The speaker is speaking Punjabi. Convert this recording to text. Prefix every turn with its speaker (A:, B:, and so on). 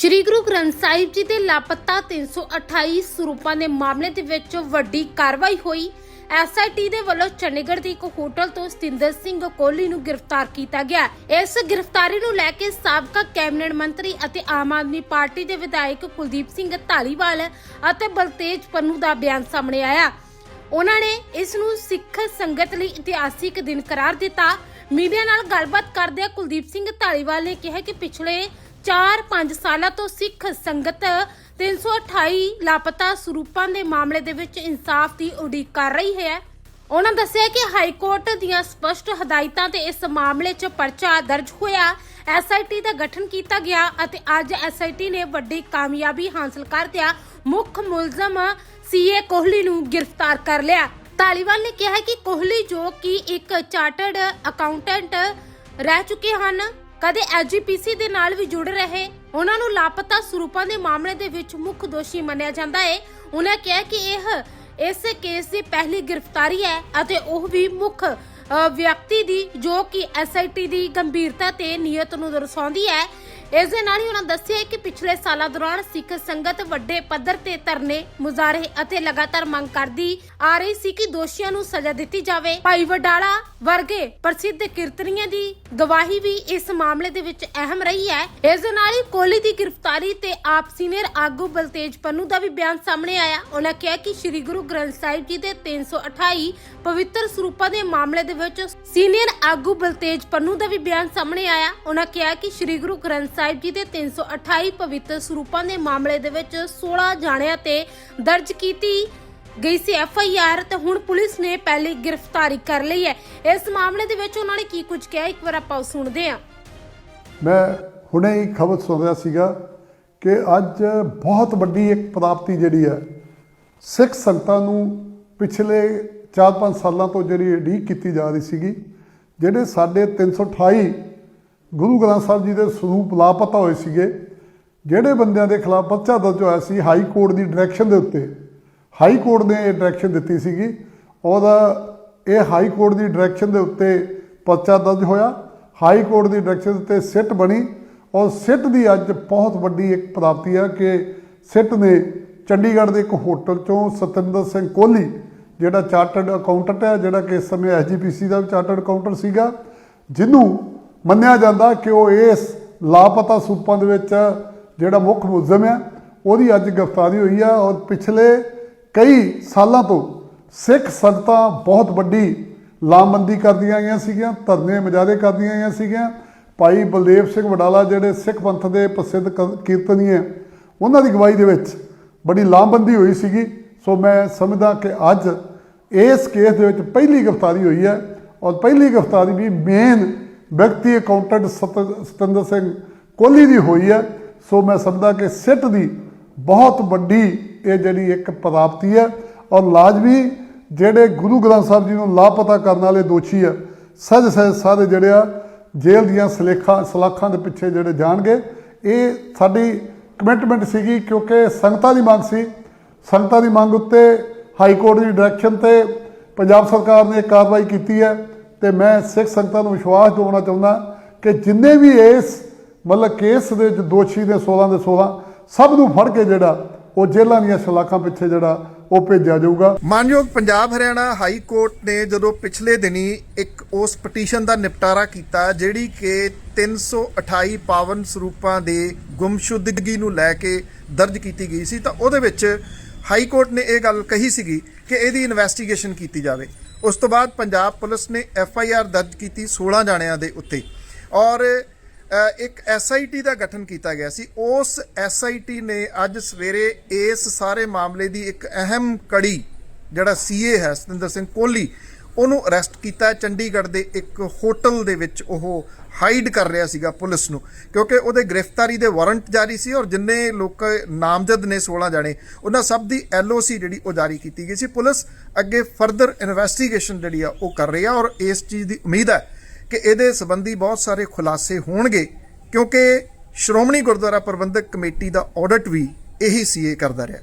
A: ਸ਼੍ਰੀ ਗੁਰੂ ਗ੍ਰੰਥ ਸਾਹਿਬ ਜੀ ਦੇ ਲਾਪਤਾ 328 ਸਰੂਪਾਂ ਦੇ ਮਾਮਲੇ ਦੇ ਵਿੱਚ ਵੱਡੀ ਕਾਰਵਾਈ ਹੋਈ। ਐਸਆਈਟੀ ਦੇ ਵੱਲੋਂ ਚੰਡੀਗੜ੍ਹ ਦੇ ਇੱਕ ਹੋਟਲ ਤੋਂ ਸਤਿੰਦਰ ਸਿੰਘ ਕੋਹਲੀ ਨੂੰ ਗ੍ਰਿਫਤਾਰ ਕੀਤਾ ਗਿਆ। ਇਸ ਗ੍ਰਿਫਤਾਰੀ ਨੂੰ ਲੈ ਕੇ ਸਾਬਕਾ ਕੈਬਨਿਟ ਮੰਤਰੀ ਅਤੇ ਆਮ ਆਦਮੀ ਪਾਰਟੀ ਦੇ ਵਿਧਾਇਕ ਕੁਲਦੀਪ ਸਿੰਘ ਢਾਲੀਵਾਲ ਅਤੇ ਬਲਤੇਜ ਪੰਨੂ ਦਾ ਬਿਆਨ ਸਾਹਮਣੇ ਆਇਆ। ਉਹਨਾਂ ਨੇ ਇਸ ਨੂੰ ਸਿੱਖ ਸੰਗਤ ਲਈ ਇਤਿਹਾਸਿਕ ਦਿਨ ਕਰਾਰ ਦਿੱਤਾ। ਮੀਡੀਆ ਨਾਲ ਗੱਲਬਾਤ ਕਰਦਿਆਂ ਕੁਲਦੀਪ ਸਿੰਘ ਢਾਲੀਵਾਲ ਨੇ ਕਿਹਾ ਕਿ ਪਿਛਲੇ 4-5 ਸਾਲਾਂ ਤੋਂ ਸਿੱਖ ਸੰਗਤ 328 ਲਾਪਤਾ ਸਰੂਪਾਂ ਦੇ ਮਾਮਲੇ ਦੇ ਵਿੱਚ ਇਨਸਾਫ ਦੀ ਉਡੀਕ ਕਰ ਰਹੀ ਹੈ। ਉਹਨਾਂ ਦੱਸਿਆ ਕਿ ਹਾਈ ਕੋਰਟ ਦੀਆਂ ਸਪਸ਼ਟ ਹਦਾਇਤਾਂ ਤੇ ਇਸ ਮਾਮਲੇ 'ਚ ਪਰਚਾ ਦਰਜ ਹੋਇਆ। ਐਸਆਈਟੀ ਦਾ ਗਠਨ ਕੀਤਾ ਗਿਆ ਅਤੇ ਅੱਜ ਐਸਆਈਟੀ ਨੇ ਵੱਡੀ ਕਾਮਯਾਬੀ ਹਾਸਲ ਕਰਦਿਆਂ ਮੁੱਖ ਮੁਲਜ਼ਮ ਸੀਏ ਕੋਹਲੀ ਨੂੰ ਗ੍ਰਿਫਤਾਰ ਕਰ ਲਿਆ। ਧਾਲੀਵਾਲ ਨੇ ਕਿਹਾ ਕਿ ਕੋਹਲੀ ਜੋ ਕਿ ਇੱਕ ਚਾਰਟਰਡ ਅਕਾਊਂਟੈਂਟ ਰਹਿ ਚੁੱਕੇ ਹਨ ਕਦੇ ਐਜੀਪੀਸੀ ਦੇ ਨਾਲ ਵੀ ਜੁੜ ਰਹੇ। ਉਹਨਾਂ ਨੂੰ ਲਾਪਤਾ ਸਰੂਪਾਂ ਦੇ ਮਾਮਲੇ ਦੇ ਵਿੱਚ ਮੁੱਖ ਦੋਸ਼ੀ ਮੰਨਿਆ ਜਾਂਦਾ ਹੈ ਉਹਨਾਂ ਕਿਹਾ ਕਿ ਇਹ ਇਸ ਕੇਸ ਦੀ ਪਹਿਲੀ ਗ੍ਰਿਫਤਾਰੀ ਹੈ ਅਤੇ ਉਹ ਵੀ ਮੁੱਖ ਵਿਅਕਤੀ ਦੀ ਜੋ ਕਿ ਐਸਆਈਟੀ ਦੀ ਗੰਭੀਰਤਾ ਤੇ ਨੀਅਤ ਨੂੰ ਦਰਸਾਉਂਦੀ ਹੈ। ਇਸ ਦੇ ਨਾਲ ਹੀ ਉਹਨਾਂ ਦੱਸਿਆ ਕਿ ਪਿਛਲੇ ਸਾਲਾਂ ਦੌਰਾਨ ਸਿੱਖ ਸੰਗਤ ਵੱਡੇ ਪੱਧਰ ਤੇ ਧਰਨੇ ਮੁਜ਼ਾਹਰੇ ਅਤੇ ਲਗਾਤਾਰ ਮੰਗ ਕਰਦੀ ਆ ਰਹੀ ਸੀ ਕਿ ਦੋਸ਼ੀਆਂ ਨੂੰ ਸਜ਼ਾ ਦਿੱਤੀ ਜਾਵੇ। ਭਾਈ ਵਡਾਲਾ ਵਰਗੇ ਪ੍ਰਸਿੱਧ ਕੀਰਤਨੀਆਂ ਦੀ ਗਵਾਹੀ ਵੀ ਇਸ ਮਾਮਲੇ ਦੇ ਵਿੱਚ ਅਹਿਮ ਰਹੀ ਹੈ। ਇਸ ਦੇ ਨਾਲ ਹੀ ਕੋਹਲੀ ਦੀ ਗ੍ਰਿਫਤਾਰੀ ਤੇ ਆਪ ਸੀਨੀਅਰ ਆਗੂ ਬਲਤੇਜ ਪੰਨੂ ਦਾ ਵੀ ਬਿਆਨ ਸਾਹਮਣੇ ਆਇਆ। ਉਹਨਾਂ ਕਿਹਾ ਕਿ ਸ੍ਰੀ ਗੁਰੂ ਗ੍ਰੰਥ ਸਾਹਿਬ ਜੀ ਦੇ 328 ਪਵਿੱਤਰ ਸਰੂਪਾਂ ਦੇ ਮਾਮਲੇ ਦੇ ਵਿੱਚ ਸੀਨੀਅਰ ਆਗੂ ਬਲਤੇਜ ਪੰਨੂ ਦਾ ਵੀ ਬਿਆਨ ਸਾਹਮਣੇ ਆਇਆ। ਉਹਨਾਂ ਕਿਹਾ ਕਿ ਸ੍ਰੀ ਗੁਰੂ ਗ੍ਰੰਥ ਸਾਹਿਬ ਜੀ ਦੇ 328 ਪਵਿੱਤਰ ਸਰੂਪਾਂ ਦੇ ਮਾਮਲੇ ਦੇ ਵਿੱਚ 16 ਜਾਣਿਆਂ ਤੇ ਦਰਜ ਕੀਤੀ ਗਈ ਸੀ ਐਫ ਆਈ ਆਰ ਤੇ ਹੁਣ ਪੁਲਿਸ ਨੇ ਪਹਿਲੀ ਗ੍ਰਿਫਤਾਰੀ ਕਰ ਲਈ ਹੈ। ਇਸ ਮਾਮਲੇ ਦੇ ਵਿੱਚ ਉਹਨਾਂ ਨੇ ਕੀ ਕੁਝ ਕਿਹਾ? ਇੱਕ ਵਾਰ ਆਪਾਂ ਸੁਣਦੇ ਹਾਂ।
B: ਮੈਂ ਹੁਣੇ ਹੀ ਖਬਰ ਸੁਣ ਰਿਹਾ ਸੀਗਾ ਕਿ ਅੱਜ ਬਹੁਤ ਵੱਡੀ ਇੱਕ ਪ੍ਰਾਪਤੀ ਜਿਹੜੀ ਹੈ, ਸਿੱਖ ਸੰਗਤਾਂ ਨੂੰ ਪਿਛਲੇ 4-5 ਸਾਲਾਂ ਤੋਂ ਜਿਹੜੀ ਉਡੀਕ ਕੀਤੀ ਜਾ ਰਹੀ ਸੀਗੀ ਜਿਹੜੇ ਸਾਡੇ 328 ਗੁਰੂ ਗ੍ਰੰਥ ਸਾਹਿਬ ਜੀ ਦੇ ਸਰੂਪ ਲਾਪਤਾ ਹੋਏ ਸੀਗੇ, ਜਿਹੜੇ ਬੰਦਿਆਂ ਦੇ ਖਿਲਾਫ ਪਰਚਾ ਦਰਜ ਹੋਇਆ ਸੀ ਹਾਈ ਕੋਰਟ ਦੀ ਡਾਇਰੈਕਸ਼ਨ ਦੇ ਉੱਤੇ। ਹਾਈ ਕੋਰਟ ਨੇ ਇਹ ਡਾਇਰੈਕਸ਼ਨ ਦਿੱਤੀ ਸੀਗੀ। ਉਹਦਾ ਇਹ ਹਾਈ ਕੋਰਟ ਦੀ ਡਾਇਰੈਕਸ਼ਨ ਦੇ ਉੱਤੇ ਪਰਚਾ ਦਰਜ ਹੋਇਆ। ਹਾਈ ਕੋਰਟ ਦੀ ਡਾਇਰੈਕਸ਼ਨ ਉੱਤੇ ਸਿੱਟ ਬਣੀ। ਔਰ ਸਿੱਟ ਦੀ ਅੱਜ ਬਹੁਤ ਵੱਡੀ ਇੱਕ ਪ੍ਰਾਪਤੀ ਹੈ ਕਿ ਸਿੱਟ ਨੇ ਚੰਡੀਗੜ੍ਹ ਦੇ ਇੱਕ ਹੋਟਲ ਚੋਂ ਸਤਿੰਦਰ ਸਿੰਘ ਕੋਹਲੀ, ਜਿਹੜਾ ਚਾਰਟਰਡ ਅਕਾਊਂਟੈਂਟ ਹੈ, ਜਿਹੜਾ ਕਿ ਇਸ ਸਮੇਂ ਐਸਜੀਪੀਸੀ ਦਾ ਵੀ ਚਾਰਟਰਡ ਅਕਾਊਂਟੈਂਟ ਸੀਗਾ, ਜਿਹਨੂੰ ਮੰਨਿਆ ਜਾਂਦਾ ਕਿ ਉਹ ਇਸ ਲਾਪਤਾ ਸੂਪਾਂ ਦੇ ਵਿੱਚ ਜਿਹੜਾ ਮੁੱਖ ਮੁਲਜ਼ਮ ਹੈ, ਉਹਦੀ ਅੱਜ ਗ੍ਰਿਫਤਾਰੀ ਹੋਈ ਹੈ ਔਰ ਪਿਛਲੇ ਕਈ ਸਾਲਾਂ ਤੋਂ ਸਿੱਖ ਸੰਗਤਾਂ ਬਹੁਤ ਵੱਡੀ ਲਾਮਬੰਦੀ ਕਰਦੀਆਂ ਗਈਆਂ ਸੀਗੀਆਂ, ਧਰਨੇ ਮੁਜਾਹਦੇ ਕਰਦੀਆਂ ਗਈਆਂ ਸੀਗੀਆਂ। ਭਾਈ ਬਲਦੇਵ ਸਿੰਘ ਵਡਾਲਾ ਜਿਹੜੇ ਸਿੱਖ ਪੰਥ ਦੇ ਪ੍ਰਸਿੱਧ ਕੀਰਤਨੀ ਹੈ, ਉਹਨਾਂ ਦੀ ਗਵਾਹੀ ਦੇ ਵਿੱਚ ਬੜੀ ਲਾਮਬੰਦੀ ਹੋਈ ਸੀਗੀ। ਸੋ ਮੈਂ ਸਮਝਦਾ ਕਿ ਅੱਜ ਇਸ ਕੇਸ ਦੇ ਵਿੱਚ ਪਹਿਲੀ ਗ੍ਰਿਫਤਾਰੀ ਹੋਈ ਹੈ ਔਰ ਪਹਿਲੀ ਗ੍ਰਿਫਤਾਰੀ ਵੀ ਮੇਨ ਵਿਅਕਤੀ ਅਕਾਊਂਟੈਂਟ ਸਤ- ਸਤਿੰਦਰ ਸਿੰਘ ਕੋਹਲੀ ਦੀ ਹੋਈ ਹੈ। ਸੋ ਮੈਂ ਸਮਝਦਾ ਕਿ ਸਿੱਟ ਦੀ ਬਹੁਤ ਵੱਡੀ ਇਹ ਜਿਹੜੀ ਇੱਕ ਪ੍ਰਾਪਤੀ ਹੈ। ਔਰ ਲਾਜ਼ਮੀ ਜਿਹੜੇ ਗੁਰੂ ਗ੍ਰੰਥ ਸਾਹਿਬ ਜੀ ਨੂੰ ਲਾਪਤਾ ਕਰਨ ਵਾਲੇ ਦੋਸ਼ੀ ਆ ਸੱਜ ਸੱਜ ਸਾਰੇ ਜਿਹੜੇ ਆ, ਜੇਲ੍ਹ ਦੀਆਂ ਸਲੇਖਾਂ, ਸਲਾਖਾਂ ਦੇ ਪਿੱਛੇ ਜਿਹੜੇ ਜਾਣਗੇ। ਇਹ ਸਾਡੀ ਕਮਿਟਮੈਂਟ ਸੀਗੀ ਕਿਉਂਕਿ ਸੰਗਤਾਂ ਦੀ ਮੰਗ ਸੀ। ਸੰਗਤਾਂ ਦੀ ਮੰਗ ਉੱਤੇ ਹਾਈ ਕੋਰਟ ਦੀ ਡਾਇਰੈਕਸ਼ਨ ਤੇ ਪੰਜਾਬ ਸਰਕਾਰ ਨੇ ਕਾਰਵਾਈ ਕੀਤੀ ਹੈ। ਤੇ ਮੈਂ ਸਿੱਖ ਸੰਗਤਾਂ ਨੂੰ ਵਿਸ਼ਵਾਸ ਦਿਵਾਉਣਾ ਚਾਹੁੰਦਾ ਕਿ ਜਿੰਨੇ ਵੀ ਇਸ, ਮਤਲਬ ਕੇਸ ਦੇ ਵਿੱਚ ਦੋਸ਼ੀ ਦੇ 16 ਦੇ 16 ਸਭ ਨੂੰ ਫੜ ਕੇ ਜਿਹੜਾ ਉਹ ਜੇਲ੍ਹਾਂ ਦੀਆਂ ਸਲਾਖਾਂ ਪਿੱਛੇ ਜਿਹੜਾ ਉਹ ਭੇਜਿਆ ਜਾਊਗਾ।
C: ਮਾਨਯੋਗ ਪੰਜਾਬ ਹਰਿਆਣਾ ਹਾਈ ਕੋਰਟ ਨੇ ਜਦੋਂ ਪਿਛਲੇ ਦਿਨੀ ਇੱਕ ਉਸ ਪਟੀਸ਼ਨ ਦਾ ਨਿਪਟਾਰਾ ਕੀਤਾ ਜਿਹੜੀ ਕਿ 328 ਪਾਵਨ ਸਰੂਪਾਂ ਦੇ ਗੁੰਮਸ਼ੁਦਗੀ ਨੂੰ ਲੈ ਕੇ ਦਰਜ ਕੀਤੀ ਗਈ ਸੀ ਤਾਂ ਉਹਦੇ ਵਿੱਚ ਹਾਈ ਕੋਰਟ ਨੇ ਇਹ ਗੱਲ ਕਹੀ ਸੀਗੀ ਕਿ ਇਹਦੀ ਇਨਵੈਸਟੀਗੇਸ਼ਨ ਕੀਤੀ ਜਾਵੇ। ਉਸ ਤੋਂ ਬਾਅਦ ਪੰਜਾਬ ਪੁਲਿਸ ਨੇ ਐਫ ਆਈ ਆਰ ਦਰਜ ਕੀਤੀ 16 ਜਾਣਿਆਂ ਦੇ ਉੱਤੇ। ਔਰ ਇੱਕ ਅ, ਆਈ ਟੀ ਦਾ ਗਠਨ ਕੀਤਾ ਗਿਆ ਸੀ। ਉਸ ਐੱਸ ਆਈ ਟੀ ਨੇ ਅੱਜ ਸਵੇਰੇ ਇਸ ਸਾਰੇ ਮਾਮਲੇ ਦੀ ਇੱਕ ਅਹਿਮ ਕੜੀ ਜਿਹੜਾ ਸੀਏ ਹੈ ਸਤਿੰਦਰ ਸਿੰਘ ਕੋਹਲੀ ਉਹਨੂੰ ਅਰੈਸਟ ਕੀਤਾ। ਚੰਡੀਗੜ੍ਹ ਦੇ ਇੱਕ ਹੋਟਲ ਦੇ ਵਿੱਚ ਉਹ ਹਾਈਡ ਕਰ ਰਿਹਾ ਸੀਗਾ ਪੁਲਿਸ ਨੂੰ, ਕਿਉਂਕਿ ਉਹਦੇ ਗ੍ਰਿਫਤਾਰੀ ਦੇ ਵਾਰੰਟ ਜਾਰੀ ਸੀ ਔਰ ਜਿੰਨੇ ਲੋਕ ਨਾਮਜ਼ਦ ਨੇ 16 ਜਾਣੇ, ਉਹਨਾਂ ਸਭ ਦੀ ਐਲਓਸੀ ਜਿਹੜੀ ਉਹ ਜਾਰੀ ਕੀਤੀ ਗਈ ਸੀ। ਪੁਲਿਸ ਅੱਗੇ ਫਰਦਰ ਇਨਵੈਸਟੀਗੇਸ਼ਨ ਜਿਹੜੀ ਆ ਉਹ ਕਰ ਰਹੀ ਆ ਔਰ ਇਸ ਚੀਜ਼ ਦੀ ਉਮੀਦ ਹੈ ਕਿ ਇਹਦੇ ਸੰਬੰਧੀ ਬਹੁਤ ਸਾਰੇ ਖੁਲਾਸੇ ਹੋਣਗੇ, ਕਿਉਂਕਿ ਸ਼੍ਰੋਮਣੀ ਗੁਰਦੁਆਰਾ ਪ੍ਰਬੰਧਕ ਕਮੇਟੀ ਦਾ ਆਡਿਟ ਵੀ ਇਹੀ ਸੀਏ ਕਰਦਾ ਰਿਹਾ।